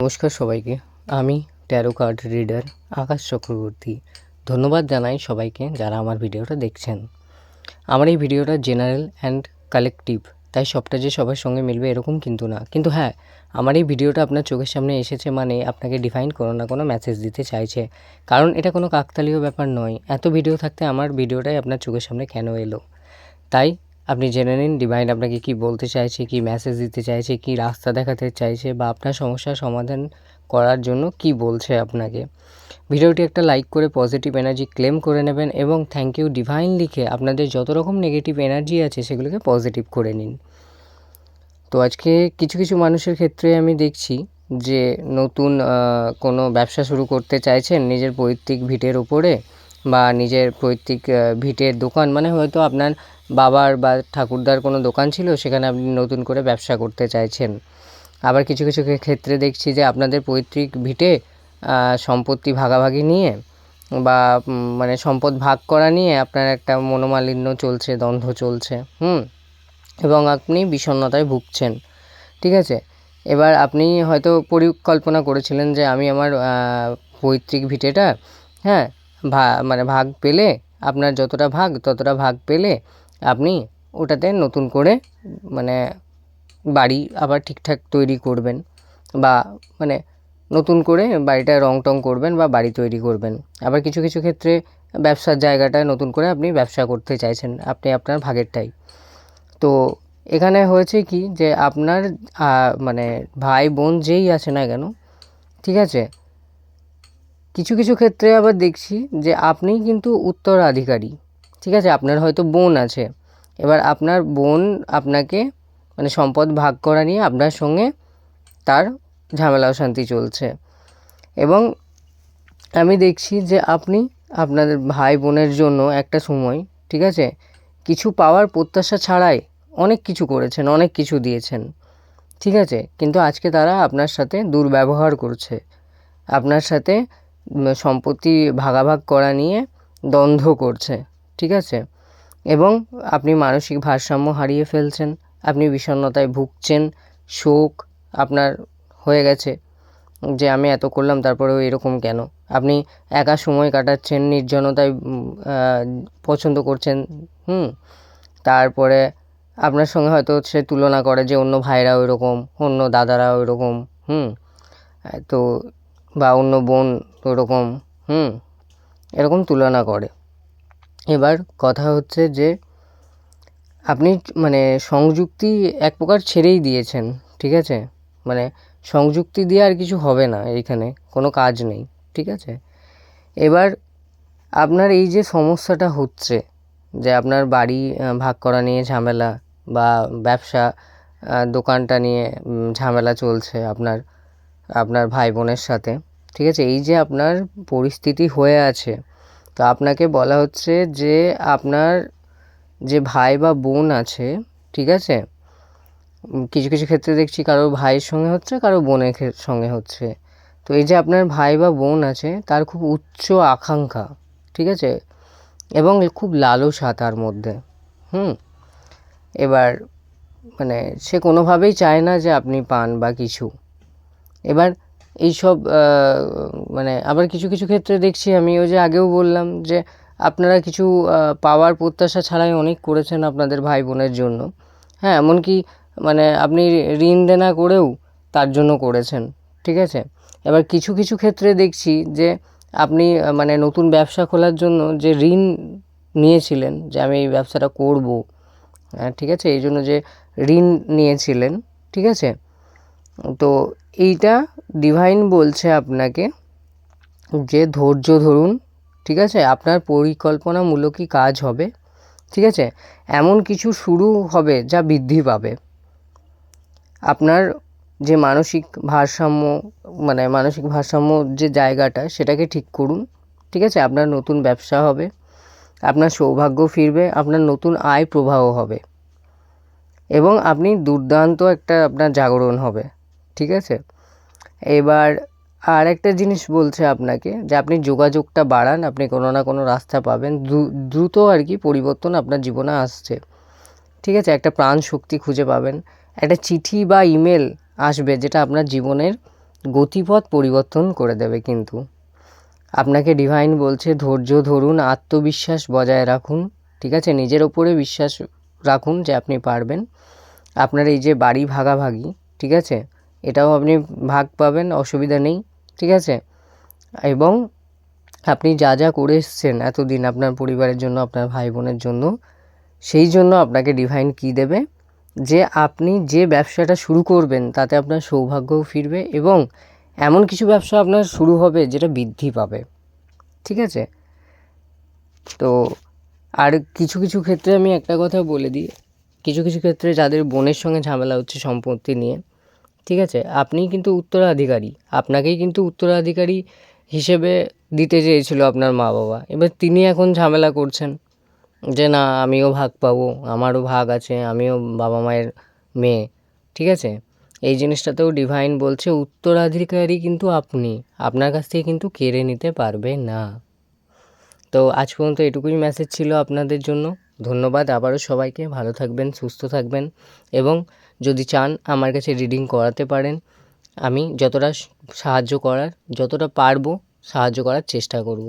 নমস্কার সবাইকে, আমি tarot card reader Akash Chakraborty. ধন্যবাদ জানাই সবাইকে যারা আমার ভিডিওটা দেখছেন। আমার এই ভিডিওটা জেনারেল অ্যান্ড কালেকটিভ তাই সবটা যে সবার সঙ্গে মিলবে এরকম কিন্তু না। কিন্তু হ্যাঁ আমার এই ভিডিওটা আপনার চোখের সামনে এসেছে মানে আপনাকে ডিফাইন কোনো না কোনো মেসেজ দিতে চাইছে। কারণ এটা কোনো কাকতালীয় ব্যাপার নয়। এত ভিডিও থাকতে আমার ভিডিওটাই আপনার চোখের সামনে কেন এলো? তাই আপনি জেনে নিন ডিভাইন আপনাকে কি বলতে চাইছে, কি মেসেজ দিতে চাইছে, কি রাস্তা দেখাতে চাইছে বা আপনার সমস্যার সমাধান করার জন্য কি বলছে আপনাকে। ভিডিওটি একটা লাইক করে পজিটিভ এনার্জি ক্লেম করে নেবেন এবং থ্যাংক ইউ ডিভাইন লিখে আপনাদের যত রকম নেগেটিভ এনার্জি আছে সেগুলোকে পজিটিভ করে নিন। তো আজকে কিছু কিছু মানুষের ক্ষেত্রে আমি দেখছি যে নতুন কোনো ব্যবসা শুরু করতে চাইছেন নিজের পৈতৃক ভিটের ওপরে বা নিজের পৈতৃক ভিটের দোকান মানে হয়তো আপনার বাবার বা ঠাকুরদার কোনো দোকান ছিল, সেখানে আপনি নতুন করে ব্যবসা করতে চাইছেন। আবার কিছু কিছু ক্ষেত্রে দেখছি যে আপনাদের পৈতৃক ভিটে সম্পত্তি ভাগাভাগি নিয়ে বা মানে সম্পদ ভাগ করা নিয়ে আপনার একটা মনোমালিন্য চলছে, দ্বন্দ্ব চলছে, হুম? এবং আপনি বিষণ্ণতায় ভুগছেন, ঠিক আছে? এবার আপনি হয়তো পরিকল্পনা করেছিলেন যে আমি আমার পৈতৃক ভিটেটা হ্যাঁ ভা মানে ভাগ পেলে, আপনার যতটা ভাগ ততটা ভাগ পেলে আপনি ওটাতে নতুন করে মানে বাড়ি আবার ঠিকঠাক তৈরি করবেন বা মানে নতুন করে বাড়িটা রং টং করবেন বা বাড়ি তৈরি করবেন। আবার কিছু কিছু ক্ষেত্রে ব্যবসার জায়গাটায় নতুন করে আপনি ব্যবসা করতে চাইছেন, আপনি আপনার ভাগেরটাই। তো এখানে হয়েছে কি যে আপনার মানে ভাই, বোন যেই আছে না কেন, ঠিক আছে? কিছু কিছু ক্ষেত্রে আবার দেখছি যে আপনিই কিন্তু উত্তরাধিকারী। ঠিক আছে, আপনার হয়তো বোন আছে। এবার আপনার বোন আপনাকে মানে সম্পদ ভাগ করা নিয়ে আপনার সঙ্গে তার ঝামেলা অশান্তি চলছে। এবং আমি দেখছি যে আপনি আপনাদের ভাই বোনের জন্য একটা সময়, ঠিক আছে, কিছু পাওয়ার প্রত্যাশা ছাড়াই অনেক কিছু করেছেন, অনেক কিছু দিয়েছেন। ঠিক আছে, কিন্তু আজকে তারা আপনার সাথে দুর্ব্যবহার করছে। আপনার সাথে সম্পত্তি ভাগাভাগ করা নিয়ে দ্বন্দ্ব করছে। ঠিক আছে? এবং আপনি মানসিক ভারসাম্য হারিয়ে ফেলছেন, আপনি বিষণ্ণতায় ভুগছেন, শোক আপনার হয়ে গেছে যে আমি এত করলাম, তারপরেও এরকম কেন? আপনি একা সময় কাটাচ্ছেন, নির্জনতায় পছন্দ করছেন, হুম? তারপরে আপনার সঙ্গে হয়তো সে তুলনা করে যে অন্য ভাইরাও এরকম, অন্য দাদারাও এরকম, হুম? তো বা অন্য বোন ওরকম হুম? এরকম তুলনা করে। এবার কথা হচ্ছে যে আপনি মানে সংযুক্তি এক প্রকার ছেড়েই দিয়েছেন, ঠিক আছে? মানে সংযুক্তি দিয়ে আর কিছু হবে না এইখানে, কোনো কাজ নেই, ঠিক আছে? এবার আপনার এই যে সমস্যাটা হচ্ছে যে আপনার বাড়ি ভাগ করা নিয়ে ঝামেলা বা ব্যবসা দোকানটা নিয়ে ঝামেলা চলছে আপনার আপনার ভাই বোনের সাথে, ঠিক আছে? এই যে আপনার পরিস্থিতি হয়ে আছে তো আপনাকে বলা হচ্ছে যে আপনার যে ভাই বা বোন আছে, ঠিক আছে? কিছু কিছু ক্ষেত্রে দেখছি কারও ভাইয়ের সঙ্গে হচ্ছে, কারও বোনের সঙ্গে হচ্ছে। তো এই যে আপনার ভাই বা বোন আছে, তার খুব উচ্চ আকাঙ্ক্ষা, ঠিক আছে? এবং খুব লালসা তার মধ্যে, হুম? এবার মানে সে কোনোভাবেই চায় না যে আপনি পান বা কিছু। এবার এইসব মানে আবার কিছু কিছু ক্ষেত্রে দেখছি আমি ওই যে আগেও বললাম যে আপনারা কিছু পাওয়ার প্রত্যাশা ছাড়াই অনেক করেছেন আপনাদের ভাই বোনের জন্য। হ্যাঁ এমনকি মানে আপনি ঋণ দেনা করেও তার জন্য করেছেন, ঠিক আছে? এবার কিছু কিছু ক্ষেত্রে দেখছি যে আপনি মানে নতুন ব্যবসা খোলার জন্য যে ঋণ নিয়েছিলেন যে আমি এই ব্যবসাটা করব হ্যাঁ ঠিক আছে? এই জন্য যে ঋণ নিয়েছিলেন, ঠিক আছে? তো এইটা ডিভাইন বলছে আপনাকে যে ধৈর্য ধরুন, ঠিক আছে? আপনার পরিকল্পনামূলকই কাজ হবে? ঠিক আছে? এমন কিছু শুরু হবে যা বৃদ্ধি পাবে। আপনার যে মানসিক ভারসাম্য মানে মানসিক ভারসাম্য যে জায়গাটা, সেটাকে ঠিক করুন, ঠিক আছে? আপনার নতুন ব্যবসা হবে, আপনার সৌভাগ্য ফিরবে, আপনার নতুন আয় প্রবাহ হবে এবং আপনি দুর্দান্ত একটা আপনার জাগরণ হবে, ঠিক আছে? এবার আর একটা জিনিস বলছে আপনাকে, যে আপনি যোগাযোগটা বাড়ান, আপনি কোনো না কোনো রাস্তা পাবেন। দ্রু- দ্রুত আর কি পরিবর্তন আপনার জীবনে আসছে। ঠিক আছে? একটা প্রাণ শক্তি খুঁজে পাবেন। একটা চিঠি বা ইমেল আসবে যেটা আপনার জীবনের গতিপথ পরিবর্তন করে দেবে কিন্তু। আপনাকে ডিভাইন বলছে, ধৈর্য ধরুন, আত্মবিশ্বাস বজায় রাখুন। ঠিক আছে? নিজের ওপরে বিশ্বাস রাখুন যে আপনি পারবেন। আপনার এই যে বাড়ি ভাগাভাগি, ঠিক আছে? এটাও আপনি ভাগ পাবেন, অসুবিধা নেই, ঠিক আছে? এবং আপনি যা যা করে এসছেন এতদিন আপনার পরিবারের জন্য, আপনার ভাই বোনের জন্য, সেই জন্য আপনাকে ডিভাইন কী দেবে যে আপনি যে ব্যবসাটা শুরু করবেন, তাতে আপনার সৌভাগ্যও ফিরবে এবং এমন কিছু ব্যবসা আপনার শুরু হবে যেটা বৃদ্ধি পাবে, ঠিক আছে? তো আর কিছু কিছু ক্ষেত্রে আমি একটা কথা বলে দিই। কিছু কিছু ক্ষেত্রে যাদের বোনের সঙ্গে ঝামেলা হচ্ছে সম্পত্তি নিয়ে ঠিক আছে? আপনি কিন্তু উত্তরাধিকারী। আপনাকেই কিন্তু উত্তরাধিকারী হিসেবে দিতে চেয়েছিল আপনার মা বাবা এবার তিনি এখন ঝামেলা করছেন যে, না, আমিও ভাগ পাবো। আমারও ভাগ আছে, আমিও বাবা মায়ের মেয়ে। ঠিক আছে? এই জিনিসটাতেও ডিভাইন বলছে, উত্তরাধিকারী কিন্তু আপনি। আপনার কাছ থেকে কিন্তু কেড়ে নিতে পারবে না। তো আজ পর্যন্ত এটুকুই মেসেজ ছিল আপনাদের জন্য। ধন্যবাদ। আবারও সবাইকে ভালো থাকবেন, সুস্থ থাকবেন এবং যদি চান আমার কাছে রিডিং করাতে পারেন। আমি যতটা সাহায্য করার, যতটা পারব সাহায্য করার চেষ্টা করব।